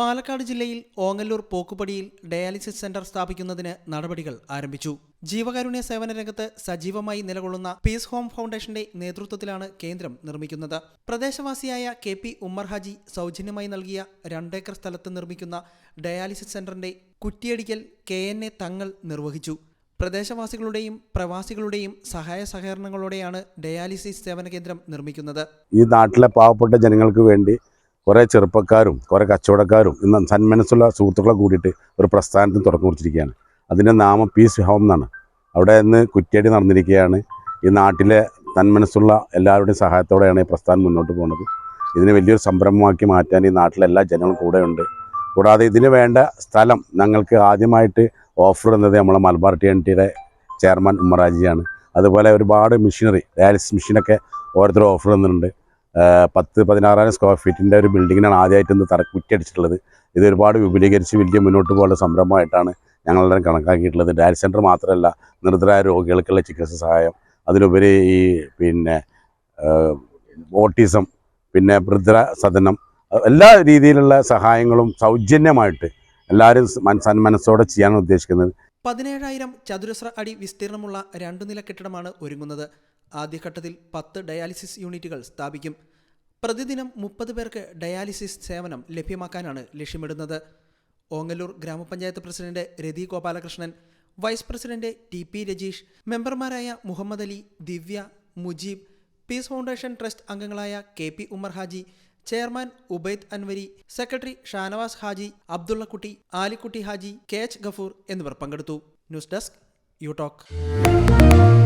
പാലക്കാട് ജില്ലയിൽ Ongallur പോക്കുപടിയിൽ dialysis centre സ്ഥാപിക്കുന്നതിന് നടപടികൾ ആരംഭിച്ചു. ജീവകാരുണ്യ സേവന രംഗത്ത് സജീവമായി നിലകൊള്ളുന്ന പീസ് ഹോം ഫൗണ്ടേഷന്റെ നേതൃത്വത്തിലാണ് കേന്ദ്രം നിർമ്മിക്കുന്നത്. പ്രദേശവാസിയായ കെ പി ഉമ്മർ ഹാജി സൗജന്യമായി നൽകിയ രണ്ടേക്കർ സ്ഥലത്ത് നിർമ്മിക്കുന്ന ഡയാലിസിസ് സെന്ററിന്റെ കുറ്റിയടിക്കൽ കെ എൻ എ തങ്ങൾ നിർവഹിച്ചു. പ്രദേശവാസികളുടെയും പ്രവാസികളുടെയും സഹായ സഹകരണങ്ങളോടെയാണ് ഡയാലിസിസ് സേവന കേന്ദ്രം നിർമ്മിക്കുന്നത്. ഈ നാട്ടിലെ പാവപ്പെട്ട ജനങ്ങൾക്ക് വേണ്ടി കുറേ ചെറുപ്പക്കാരും കുറേ കച്ചവടക്കാരും ഇന്ന് സന്മനസ്സുള്ള സുഹൃത്തുക്കളെ കൂടിയിട്ട് ഒരു പ്രസ്ഥാനത്തിന് തുടക്കം കുറിച്ചിരിക്കുകയാണ്. അതിന്റെ നാമം പീസ് ഹോം എന്നാണ്. അവിടെ ഇന്ന് കുറ്റിയടി നടന്നിരിക്കുകയാണ്. ഈ നാട്ടിലെ തന്മനസ്സുള്ള എല്ലാവരുടെയും സഹായത്തോടെയാണ് ഈ പ്രസ്ഥാനം മുന്നോട്ട് പോകുന്നത്. ഇതിനെ വലിയൊരു സംരംഭമാക്കി മാറ്റാൻ ഈ നാട്ടിലെ എല്ലാ ജനങ്ങളും കൂടെയുണ്ട്. കൂടാതെ ഇതിന് വേണ്ട സ്ഥലം ഞങ്ങൾക്ക് ആദ്യമായിട്ട് ഓഫർ എന്നത് നമ്മളെ മലബാർ ടി എൻ ടിയുടെ ചെയർമാൻ ഉമ്മറാജിയാണ്. അതുപോലെ ഒരുപാട് മെഷീനറി ഡയാലിസിസ് മെഷീനൊക്കെ ഓരോരുത്തർ ഓഫർ തന്നിട്ടുണ്ട്. പത്ത് പതിനാറായിരം സ്ക്വയർ ഫീറ്റിന്റെ ഒരു ബിൽഡിങ്ങിനാണ് ആദ്യമായിട്ട് ഇന്ന് തറ കുറ്റടിച്ചിട്ടുള്ളത് ഇത് ഒരുപാട് വിപുലീകരിച്ച് വലിയ മുന്നോട്ട് പോകാനുള്ള സംരംഭമായിട്ടാണ് ഞങ്ങളെല്ലാം കണക്കാക്കിയിട്ടുള്ളത്. ഡയൽ സെന്റർ മാത്രമല്ല നിർദ്ധരായ രോഗികൾക്കുള്ള ചികിത്സ സഹായം അതിലുപരി ഈ പിന്നെ ഓട്ടിസം പിന്നെ വൃദ്ധ സദനം എല്ലാ രീതിയിലുള്ള സഹായങ്ങളും സൗജന്യമായിട്ട് എല്ലാവരും മനസ്സൻ മനസ്സോടെ ചെയ്യാനാണ് ഉദ്ദേശിക്കുന്നത്. പതിനേഴായിരം ചതുരശ്ര അടി വിസ്തീർണമുള്ള രണ്ടു നില കെട്ടിടമാണ് ഒരുങ്ങുന്നത്. ആദ്യഘട്ടത്തിൽ പത്ത് ഡയാലിസിസ് യൂണിറ്റുകൾ സ്ഥാപിക്കും. പ്രതിദിനം മുപ്പത് പേർക്ക് ഡയാലിസിസ് സേവനം ലഭ്യമാക്കാനാണ് ലക്ഷ്യമിടുന്നത്. Ongallur grama panchayat president Rathi Gopalakrishnan vice president T P Rajeesh മെമ്പർമാരായ Muhammad Ali Divya Mujeeb peace foundation trust അംഗങ്ങളായ K P Ummer Haji chairman Ubaid Anwari secretary Shanavas Haji Abdullakutty Alikutty Haji K H Gafoor എന്നിവർ പങ്കെടുത്തു. News desk you talk